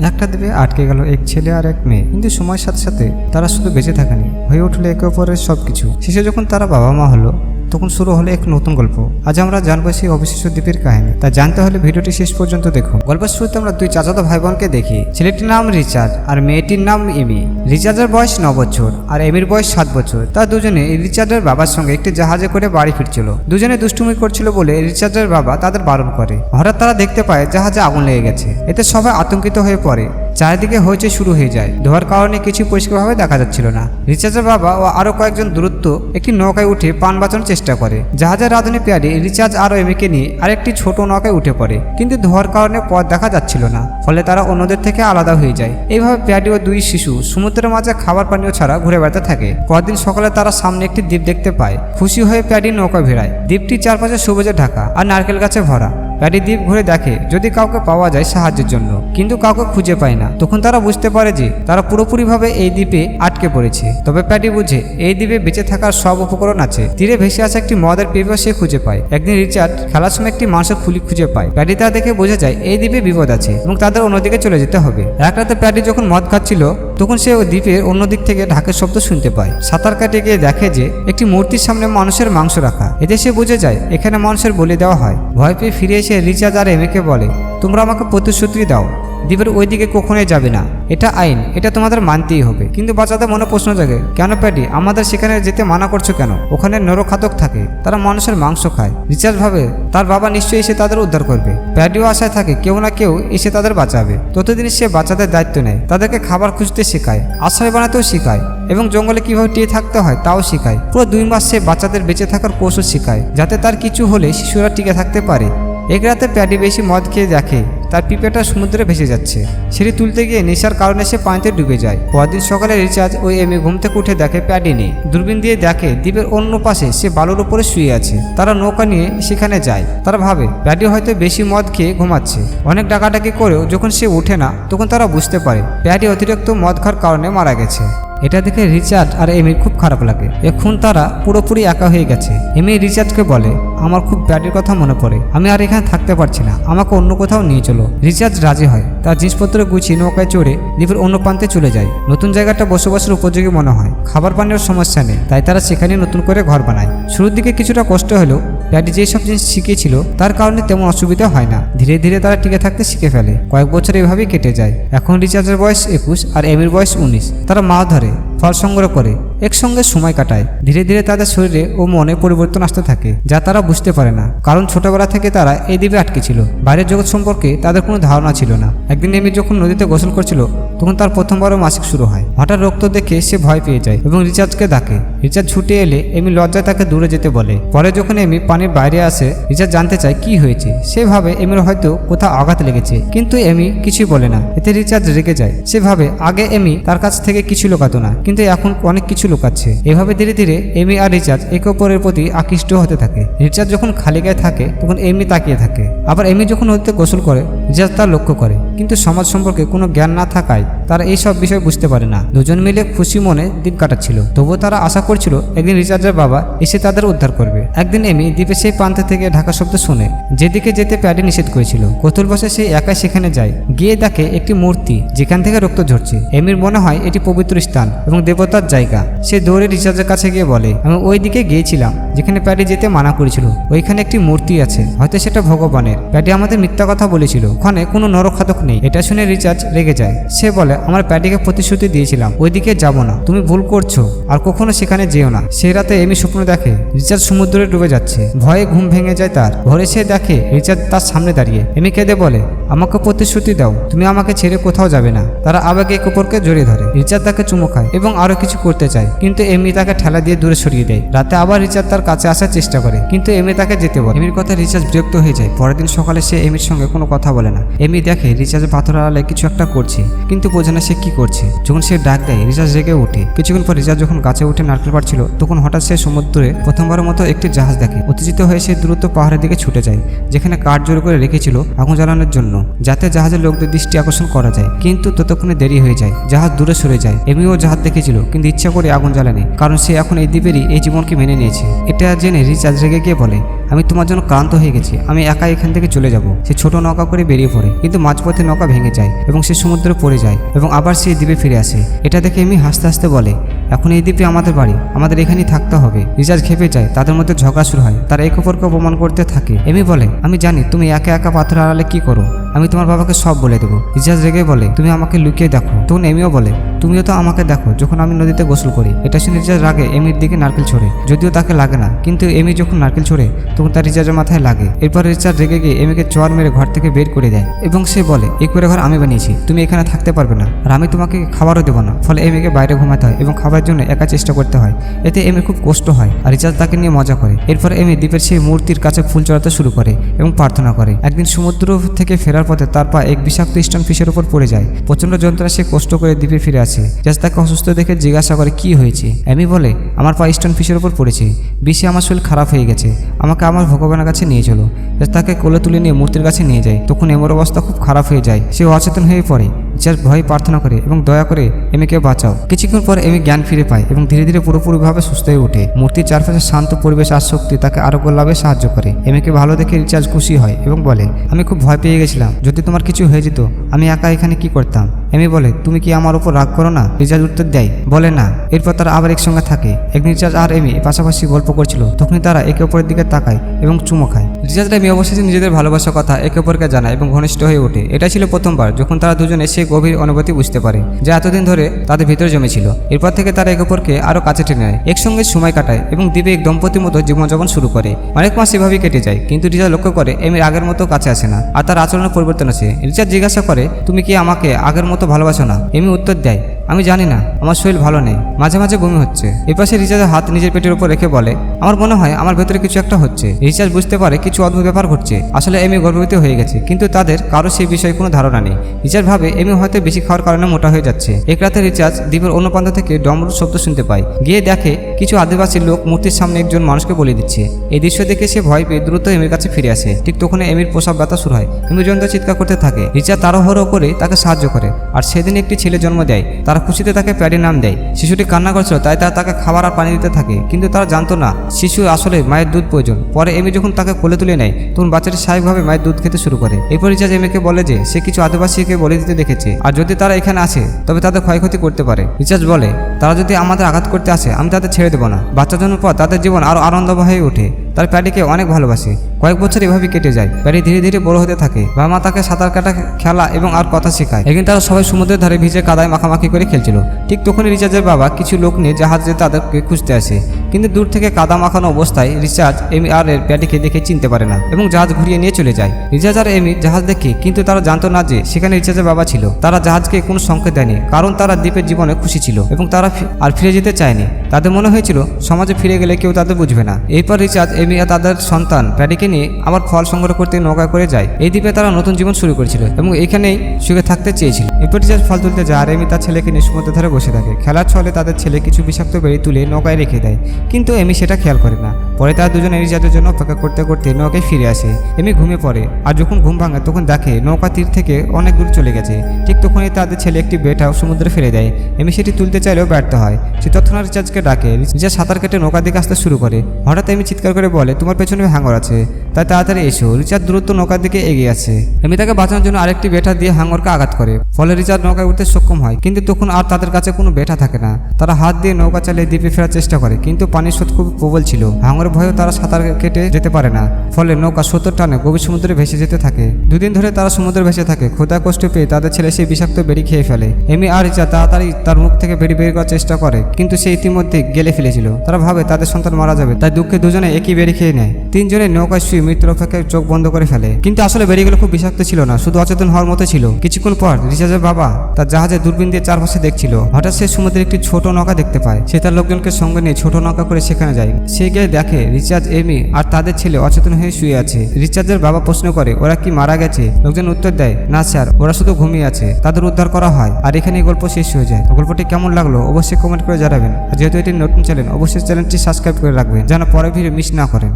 একটা দ্বীপে আটকে গেল এক ছেলে আর এক মেয়ে। কিন্তু সময়ের সাথে সাথে তারা শুধু বেঁচে থাকেনি। হয়ে উঠল একে অপরের সব কিছু শেষে যখন তারা বাবা মা হলো তখন শুরু হলো এক নতুন গল্প। আজ আমরা জানব সেই অবিশ্বাস্য দ্বীপের কাহিনী। তা জানতে হলে ভিডিওটি শেষ পর্যন্ত দেখুন। গল্পের শুরুতে আমরা দুই চাচাতো ভাই বোনকে দেখি। ছেলেটির নাম রিচার্ড আর মেয়েটির নাম এমি। রিচার্ডের বয়স ন বছর আর এমির বয়স সাত বছর। তা দুজনে রিচার্ডের বাবার সঙ্গে একটি জাহাজে করে বাড়ি ফিরছিল। দুজনে দুষ্টুমি করছিল বলে রিচার্ডের বাবা তাদের বারণ করে। হঠাৎ তারা দেখতে পায় জাহাজে আগুন লেগে গেছে। এতে সবাই আতঙ্কিত হয়ে পড়ে। চারিদিকে হইচই শুরু হয়ে যায়। ধোয়ার কারণে কিছু পরিষ্কারভাবে দেখা যাচ্ছিল না। রিচার্জের বাবা ও আরও কয়েকজন দূরত্ব একটি নৌকায় উঠে পান বাঁচানোর চেষ্টা করে। জাহাজের রাঁধুনি পেয়ারে রিচার্জ আরও এমিকে নিয়ে আরেকটি ছোট নৌকায় উঠে পড়ে। কিন্তু ধোয়ার কারণে পথ দেখা যাচ্ছিল না। ফলে তারা অন্যদের থেকে আলাদা হয়ে যায়। এইভাবে প্যাডি ও দুই শিশু সমুদ্রের মাঝে খাবার পানীয় ছাড়া ঘুরে বেড়াতে থাকে। পরদিন সকালে তারা সামনে একটি দ্বীপ দেখতে পায়। খুশি হয়ে প্যাডি নৌকা ভিড়ায়। দ্বীপটি চারপাশে সবুজে ঢাকা আর নারকেল গাছে ভরা। প্যাডি দ্বীপ ঘুরে দেখে যদি কাউকে পাওয়া যায় সাহায্যের জন্য। কিন্তু কাউকে খুঁজে পায় না। তখন তারা বুঝতে পারে যে তারা পুরোপুরিভাবে এই দ্বীপে আটকে পড়েছে। তবে প্যাডি বুঝে এই দ্বীপে বেঁচে থাকার সব উপকরণ আছে। তীরে ভেসে আসা একটি মদের পেপার সে খুঁজে পায়। একদিন রিচার্ড খেলার সময় একটি মাংসের খুলি খুঁজে পায়। প্যাডি তা দেখে বোঝা যায় এই দ্বীপে বিপদ আছে এবং তাদের অন্যদিকে চলে যেতে হবে। এক রাতে প্যাডি যখন মদ খাচ্ছিল তখন সে ওই দ্বীপের অন্য দিক থেকে ঢাকের শব্দ শুনতে পায়। সাঁতার কাটে গিয়ে দেখে যে একটি মূর্তির সামনে মানুষের মাংস রাখা। এতে সে বুঝে যায়, এখানে মানুষের বলি দেওয়া হয়। ভয় পেয়ে ফিরে এসে রিচার্জ আর এমেকে বলে, তোমরা আমাকে প্রতিশ্রুতি দাও। দ্বীপের ওই দিকে কখনোই যাবে না। এটা আইন, এটা তোমাদের মানতেই হবে। কিন্তু বাচ্চাদের মনে প্রশ্ন জাগে, কেন প্যাডি, আমাদের সেখানে যেতে মানা করছ কেন? ওখানে নরখাতক থাকে, তারা মানুষের মাংস খায়। রিচার্জ ভাবে তার বাবা নিশ্চয়ই এসে তাদের উদ্ধার করবে। প্যাডিও আশায় থাকে, কেউ না কেউ এসে তাদের বাঁচাবে। ততদিন সে বাচ্চাদের দায়িত্ব নেয়, তাদেরকে খাবার খুঁজতে শেখায়, আশ্রয় বানাতেও শেখায় এবং জঙ্গলে কীভাবে টিয়ে থাকতে হয় তাও শেখায়। পুরো দুই মাস সে বাচ্চাদের বেঁচে থাকার কৌশল শেখায়, যাতে তার কিছু হলে শিশুরা টিকে থাকতে পারে। এক রাতে প্যাডি বেশি মদ খেয়ে দেখে তার পিপেটা সমুদ্রে ভেসে যাচ্ছে। সেটি তুলতে গিয়ে নেশার কারণে সে পানিতে ডুবে যায়। পরদিন সকালে রিচার্জ ওই এমে ঘুম থেকে উঠে দেখে প্যাডি নেই দূরবীন দিয়ে দেখে দ্বীপের অন্য পাশে সে বালুর উপরে শুয়ে আছে। তারা নৌকা নিয়ে সেখানে যায়। তারা ভাবে, প্যাডি হয়তো বেশি মদ খেয়ে ঘুমাচ্ছে। অনেক ডাকাডাকি করেও যখন সে ওঠে না, তখন তারা বুঝতে পারে, প্যাডি অতিরিক্ত মদ খাওয়ার কারণে মারা গেছে। এটা দেখে রিচার্ড আর এমির খুব খারাপ লাগে। এখন তারা পুরোপুরি একা হয়ে গেছে। এমি রিচার্ডকে বলে, আমার খুব ব্যাডের কথা মনে পড়ে। আমি আর এখানে থাকতে পারছি না। আমাকে অন্য কোথাও নিয়ে চলো। রিচার্জ রাজি হয়। তার জিনিসপত্র গুছিয়ে নৌকায় চড়ে দ্বীপের অন্য প্রান্তে চলে যায়। নতুন জায়গাটা বসবাসের উপযোগী মনে হয়। খাবার পানির সমস্যা নেই, তাই তারা সেখানে নতুন করে ঘর বানায়। শুরুর দিকে কিছুটা কষ্ট হলেও ড্যাডি যেসব জিনিস শিখিয়েছিল, তার কারণে তেমন অসুবিধা হয় না। ধীরে ধীরে তারা টিকে থাকতে শিখে ফেলে। কয়েক বছর এভাবেই কেটে যায়। এখন রিচার্জের বয়স একুশ আর এমির বয়স উনিশ। তারা মাছ ধরে, ফল সংগ্রহ করে। একসঙ্গে সময় কাটায়। ধীরে ধীরে তাদের শরীরে ও মনে পরিবর্তন আসতে থাকে, যা তারা বুঝতে পারে না। কারণ ছোটবেলা থেকে তারা এই দ্বীপে আটকে ছিল। বাইরের জগৎ সম্পর্কে তাদের কোনো ধারণা ছিল না। একদিন এমি যখন নদীতে গোসল করছিল, তখন তার প্রথমবারও মাসিক শুরু হয়। হঠাৎ রক্ত দেখে সে ভয় পেয়ে যায় এবং রিচার্জকে ডাকে। রিচার্জ ছুটে এলে এমি লজ্জায় তাকে দূরে যেতে বলে। পরে যখন এমি পানির বাইরে আসে, রিচার্জ জানতে চায় কি হয়েছে। সেভাবে এমির হয়তো কোথাও আঘাত লেগেছে, কিন্তু এমি কিছুই বলে না। এতে রিচার্জ রেগে যায়। সেভাবে আগে এমি তার কাছ থেকে কিছু লুকাতো না, কিন্তু এখন অনেক কিছু লুকাচ্ছে এভাবে ধীরে ধীরে এমি আর রিচার্জ একে অপরের প্রতি আকৃষ্ট হতে থাকে। রিচার্জ যখন খালি গায়ে থাকে, তখন এমি তাকিয়ে থাকে। আবার এমি যখন নদীতে গোসল করে রিচার্জ তার লক্ষ্য করে। কিন্তু সমাজ সম্পর্কে কোনো জ্ঞান না থাকায় তারা এইসব বিষয় বুঝতে পারে না। দুজন মিলে খুশি মনে দিন কাটাচ্ছিল। তবুও তারা আশা করছিল একদিন রিচার্জের বাবা এসে তাদের উদ্ধার করবে। একদিন এমি দ্বীপে সেই প্রান্ত থেকে ঢাকা শব্দ শুনে যেদিকে যেতে প্যাডি নিষেধ করেছিল। কতুল বসে সে একাই সেখানে যায়। গিয়ে দেখে একটি মূর্তি, যেখান থেকে রক্ত ঝরছে। এমির মনে হয় এটি পবিত্র স্থান এবং দেবতার জায়গা। সে দৌড়ে রিচার্জের কাছে গিয়ে বলে, আমি ওই দিকে গিয়েছিলাম, যেখানে প্যাডি যেতে মানা করেছিল। ওইখানে একটি মূর্তি আছে, হয়তো সেটা ভগবানের। প্যাডি আমাদের মিথ্যা কথা বলেছিল। ওখানে কোনো নরখাতক নেই। এটা শুনে রিচার্জ রেগে যায়। সে বলে, আমার প্যাডিকে প্রতিশ্রুতি দিয়েছিলাম, ওইদিকে যাব না। তুমি ভুল করছ, আর কখনো সেখানে যেও না। সেই রাতে এমি স্বপ্ন দেখে, রিচার্জ সমুদ্রে ডুবে যাচ্ছে। ভয়ে ঘুম ভেঙে যায় তার। ভোরে সে দেখে, রিচার্জ তার সামনে দাঁড়িয়ে। এমি কেঁদে বলে, আমাকে প্রতিশ্রুতি দাও, তুমি আমাকে ছেড়ে কোথাও যাবে না। তারা আবেগে এক অপরকে জড়িয়ে ধরে। রিচার্জ তাকে চুমু খায় এবং আরও কিছু করতে চায়। কিন্তু এমি তাকে ঠেলা দিয়ে দূরে সরিয়ে দেয়। রাতে আবার রিচার্জ তার কাছে আসার চেষ্টা করে, কিন্তু এমি তাকে যেতে বলে। এমির কথা রিচার্জ বিরক্ত হয়ে যায়। পরের দিন সকালে সে এমির সঙ্গে কোনো কথা বলে না। এমি দেখে রিচার্জ পাথর আড়ালে কিছু একটা করছে, কিন্তু বোঝে না সে কি করছে। যখন সে ডাক দেয় রিচার্জ রেগে ওঠে। কিছুক্ষণ পর রিচার্জ যখন গাছে উঠে নারকেল পাড়ছিল তখন হঠাৎ সে সমুদ্রে প্রথমবারের মতো একটি জাহাজ দেখে। উত্তেজিত হয়ে সে দ্রুত পাহাড়ের দিকে ছুটে যায়, যেখানে কাঠ জোর করে রেখেছিল আগুন জ্বালানোর জন্য, যাতে জাহাজের লোকদের দৃষ্টি আকর্ষণ করা যায়। কিন্তু ততক্ষণে দেরি হয়ে যায়। জাহাজ দূরে সরে যায়। এমিও জাহাজ দেখেছিল, কিন্তু ইচ্ছা করে আগুন জ্বালানি। কারণ সে এখন এই দ্বীপেরই এই জীবনকে মেনে নিয়েছে। এটা জেনে রিচার্জ রেগে গিয়ে বলে, আমি তোমার জন্য ক্লান্ত হয়ে গেছি। আমি একা এখান থেকে চলে যাব। সে ছোট নৌকা করে বেরিয়ে পড়ে, কিন্তু মাঝপথে নৌকা ভেঙে যায় এবং সে সমুদ্রে পড়ে যায় এবং আবার সে দ্বীপে ফিরে আসে। এটা দেখে এমি হাসতে হাসতে বলে, এখন এই দ্বীপে আমাদের বাড়ি। আমাদের এখানেই থাকতে হবে। রিচার্জ খেপে যায়, তাদের মধ্যে ঝগড়া শুরু হয়। তারা একে অপরকে অপমান করতে থাকে। এমি বলে, আমি জানি তুমি একা একা পাথর আড়ালে কি করো। আমি তোমার বাবাকে সব বলে দেবো। রিচার্জ রেগে বলে, তুমি আমাকে লুকিয়ে দেখো। তখন এমিও বলে তুমিও তো আমাকে দেখো, যখন আমি নদীতে গোসল করি। এটা শুনে রিচার্জ রাগে, এমির দিকে নারকেল ছোড়ে। যদিও তাকে লাগে না, কিন্তু এমি যখন নারকেল ছোড়ে, তখন তার রিচার্জের মাথায় লাগে। এরপর রিচার্জ রেগে গিয়ে এমিকে চর মেরে ঘর থেকে বের করে দেয় এবং সে বলে এই করে ঘর আমি বানিয়েছি, তুমি এখানে থাকতে পারবে না। আর আমি তোমাকে খাবারও দেবো না। ফলে এমিকে বাইরে ঘুমাতে হয় এবং খাবার জন্য একা চেষ্টা করতে হয়। এতে এমির খুব কষ্ট হয় আর রিচার্জ তাকে নিয়ে মজা করে। এরপর এমি দ্বীপের সেই মূর্তির কাছে ফুল চড়াতে শুরু করে এবং প্রার্থনা করে। একদিন সমুদ্র থেকে ফেরার পথে তার পা এক বিষাক্ত স্টোন ফিশের উপর পড়ে যায়। প্রচণ্ড যন্ত্রণা সে কষ্ট করে দ্বীপে ফিরে আসে। জাজ তাকে অসুস্থ দেখে জিজ্ঞাসা করে, কি হয়েছে? অ্যামি বলে, আমার পা স্টোন ফিশের উপর পড়েছে। বিষে আমার শরীর খারাপ হয়ে গেছে। আমাকে আমার ভগবানের কাছে নিয়ে চলো। জাজ তাকে কোলে তুলে নিয়ে মূর্তির কাছে নিয়ে যায়। তখন এমর অবস্থা খুব খারাপ হয়ে যায়। সে অচেতন হয়ে পড়ে। জাজ ভয় প্রার্থনা করে এবং দয়া করে এমিকে বাঁচাও। কিছুক্ষণ পর এমি জ্ঞান ফিরে পায় এবং ধীরে ধীরে পুরোপুরিভাবে সুস্থ হয়ে ওঠে। মূর্তির চারপাশে শান্ত পরিবেশ আর শক্তি তাকে আরোগ্য লাভে সাহায্য করে। এমিকে ভালো দেখে রিচার্জ খুশি হয় এবং বলে, আমি খুব ভয় পেয়ে গেছিলাম। যদি তোমার কিছু হয়ে যেত, আমি একা এখানে কি করতাম? এমি বলে, তুমি কি আমার উপর রাগ করো না? রিচার্জ উত্তর দেয়। বলে, না। এরপর তারা আবার একসঙ্গে থাকে। একদিন রিচার্জ আর এমি পাশাপাশি গল্প করছিল। তখনই তারা একে অপরের দিকে তাকায় এবং চুমো খায়। রিচার্জ এমি অবশেষে নিজেদের ভালোবাসার কথা একে অপরকে জানায় এবং ঘনিষ্ঠ হয়ে ওঠে। এটা ছিল প্রথমবার, যখন তারা দুজনে সেই গভীর অনুভূতি বুঝতে পারে, যা এতদিন ধরে তাদের ভিতরে জমেছিল। এরপর থেকে তারা একে অপরকে আরও কাছে টেনে নেয়, একসঙ্গে সময় কাটায় এবং দ্বীপে এক দম্পতির মতো জীবনযাপন শুরু করে। অনেক মাস এভাবেই কেটে যায়, কিন্তু রিচার্জ লক্ষ্য করে, এমির আগের মতো কাছে আসে না আর তার আচরণের পরিবর্তন আছে রিচার্জ জিজ্ঞাসা করে, তুমি কি আমাকে আগের মতো ভালোবাসো না? এমি উত্তর দেয় আমি জানি না, আমার শরীর ভালো নেই। মাঝে মাঝে বমি হচ্ছে। এপাশে রিচার্জের হাত নিজের পেটের উপর রেখে বলে, আমার মনে হয় আমার ভেতরে কিছু একটা হচ্ছে। রিচার্জ বুঝতে পারে কিছু অদ্ভুত ব্যাপার ঘটছে। আসলে এমি গর্ভবতী হয়ে গেছে, কিন্তু তাদের কারও সেই বিষয়ে কোনো ধারণা নেই। রিচার্জ ভাবে এমি হয়তো বেশি খাওয়ার কারণে মোটা হয়ে যাচ্ছে। এক রাতে রিচার্জ দ্বীপের অন্য প্রান্ত থেকে ডমরুর শব্দ শুনতে পায়। গিয়ে দেখে কিছু আদিবাসী লোক মূর্তির সামনে একজন মানুষকে বলে দিচ্ছে। এই দৃশ্য দেখে সে ভয় পেয়ে দ্রুত এমির কাছে ফিরে আসে। ঠিক তখন এমির প্রসাব ব্যথা শুরু হয়। এমি যন্ত্র চিৎকার করতে থাকে। রিচার্জ তাড়াহুড়ো করে তাকে সাহায্য করে। আর সেদিন একটি ছেলে জন্ম দেয়। তারা খুশিতে তাকে প্যাডি নাম দেয়। শিশুটি কান্না করছিল, তাই তারা তাকে খাবার আর পানি দিতে থাকে, কিন্তু তারা জানতো না, শিশু আসলে মায়ের দুধ প্রয়োজন। পরে এমি যখন তাকে কোলে তুলে নেয়, তখন বাচ্চাটি স্বাভাবিকভাবে মায়ের দুধ খেতে শুরু করে। এরপর রিচার্জ এমিকে বলে যে, সে কিছু আদিবাসীকে বলে দিতে দেখেছে, আর যদি তারা এখানে আসে, তবে তাদের ক্ষয়ক্ষতি করতে পারে। রিচার্জ বলে, তারা যদি আমাদের আঘাত করতে আসে, আমি তাদের ছেড়ে দেবো না। বাচ্চা জন্মের পর তাদের জীবন আরও আনন্দময় হয়ে ওঠে। তার প্যাডিকে অনেক ভালোবাসে। কয়েক বছর এভাবেই কেটে যায়। প্যাডি ধীরে ধীরে বড় হতে থাকে। বাবা মা তাকে সাঁতার কাটা খেলা এবং আর কথা শেখায়। একদিন তারা সবাই সমুদ্রের ধারে ভিজে কাদায় মাখামাখি করে খেলছিল। ঠিক তখনই রিচার্জের বাবা কিছু লোক নিয়ে জাহাজে তাদেরকে খুঁজতে আসে। কিন্তু দূর থেকে কাদা মাখানো অবস্থায় রিচার্জ এমি আর এর প্যাডিকে দেখে চিনতে পারে না এবং জাহাজ ঘুরিয়ে নিয়ে চলে যায়। রিচার্জ আর এমি জাহাজ দেখে, কিন্তু তারা জানতো না যে সেখানে রিচার্জের বাবা ছিল। তারা জাহাজকে কোনো সংকেত দেয়নি, কারণ তারা দ্বীপের জীবনে খুশি ছিল এবং তারা আর ফিরে যেতে চায়নি। তাদের মনে হয়েছিল, সমাজে ফিরে গেলে কেউ তাদের বুঝবে না। এরপর রিচার্জ এমি আর তাদের সন্তান প্যাডিকে নিয়ে আবার ফল সংগ্রহ করতে নৌকা করে যায়। এই দ্বীপে তারা নতুন জীবন শুরু করেছিল এবং এখানেই সুখে থাকতে চেয়েছিল। এরপর রিচার্জ ফল তুলতে যায় আর এমি তার ছেলেকে নিয়ে সমুদ্রের ধারে বসে থাকে। খেলার ছলে তাদের ছেলে কিছু বিষাক্ত বেড়ি তুলে নৌকায় রেখে দেয়। কিন্তু এমি সেটা খেয়াল করে না। পরে তারা দুজনে রিচার্জের জন্য অপেক্ষা করতে করতে নৌকায় ফিরে আসে। এমি ঘুমিয়ে পড়ে আর যখন ঘুম ভাঙে, তখন দেখে নৌকা তীর থেকে অনেক দূর চলে গেছে। ঠিক তখনই তাদের ছেলে একটি বেটা সমুদ্রে ফেলে দেয়। এমি সেটি তুলতে চাইলেও ব্যর্থ হয়। সে তৎক্ষণাৎ রিচার্জকে ডাকে। রিচার্জ সাঁতার কেটে নৌকা দিকে আসতে শুরু করে। হঠাৎ এমি চিৎকার করে বলে, তোমার পেছনে হাঙ্গর আছে। তাই তাড়াতাড়ি এসো। রিচার্জ দ্রুত নৌকার দিকে এগিয়ে আসে। এমি তাকে বাঁচানোর জন্য আরেকটি বেটা দিয়ে হাঙ্গরকে আঘাত করে। ফলে রিচার্জ নৌকায় উঠতে সক্ষম হয়। কিন্তু তখন আর তাদের কাছে কোনো বেটা থাকে না। তারা হাত দিয়ে নৌকা চালিয়ে দ্বীপে ফেরার চেষ্টা করে। কিন্তু পানির স্রোত খুব প্রবল ছিল। হাঙ্গরের ভয়েও তারা সাঁতার কেটে যেতে পারে না। ফলে নৌকা সত্তর টানে গভীর সমুদ্রে ভেসে যেতে থাকে। দুদিন ধরে তারা সমুদ্রে ভেসে থাকে। ক্ষুধা কষ্ট পেয়ে তাদের ছেলে সেই বিষাক্ত বেরি খেয়ে ফেলে। এমি আর রিচা তাড়াতাড়ি তার মুখ থেকে বেরি বের করার চেষ্টা করে, কিন্তু সে ইতিমধ্যে গেলে ফেলেছিল। তারা ভাবে তাদের সন্তান মারা যাবে, তাই দুঃখে দুজনে একই বেরি খেয়ে নেয়। তিনজনে নৌকায় শুয়ে মৃত্যুর অপেক্ষায় চোখ বন্ধ করে ফেলে। কিন্তু আসলে বেরিগুলো খুব বিষাক্ত ছিল না, শুধু অচেতন হওয়ার মতো ছিল। কিছুক্ষণ পর রিচার্জের বাবা তার জাহাজে দূরবীন দিয়ে চারপাশে দেখছিল। হঠাৎ সে সমুদ্রে একটি ছোট নৌকা দেখতে পায়। সে তার লোকজনকে সঙ্গে নিয়ে ছোট নৌকা করে সেখানে যায়। সে গিয়ে দেখে, রিচার্জ, এমি আর তাদের ছেলে অচেতন হয়ে শুয়ে আছে। রিচার্জের বাবা প্রশ্ন করে, ওরা কি মারা গেছে? লোকজন উত্তর দেয়, না স্যার, ওরা শুধু ঘুমিয়ে আছে। তাদের উদ্ধার করা হয়। আর এখানে গল্প শেষ হয়ে যায়। গল্পটি কেমন লাগল অবশ্যই কমেন্ট করে জানাবেন। আর যেহেতু এটি নতুন চ্যানেল অবশ্যই চ্যানেলটি সাবস্ক্রাইব করে রাখবেন, যেন পরে ভিডিও মিস না করেন।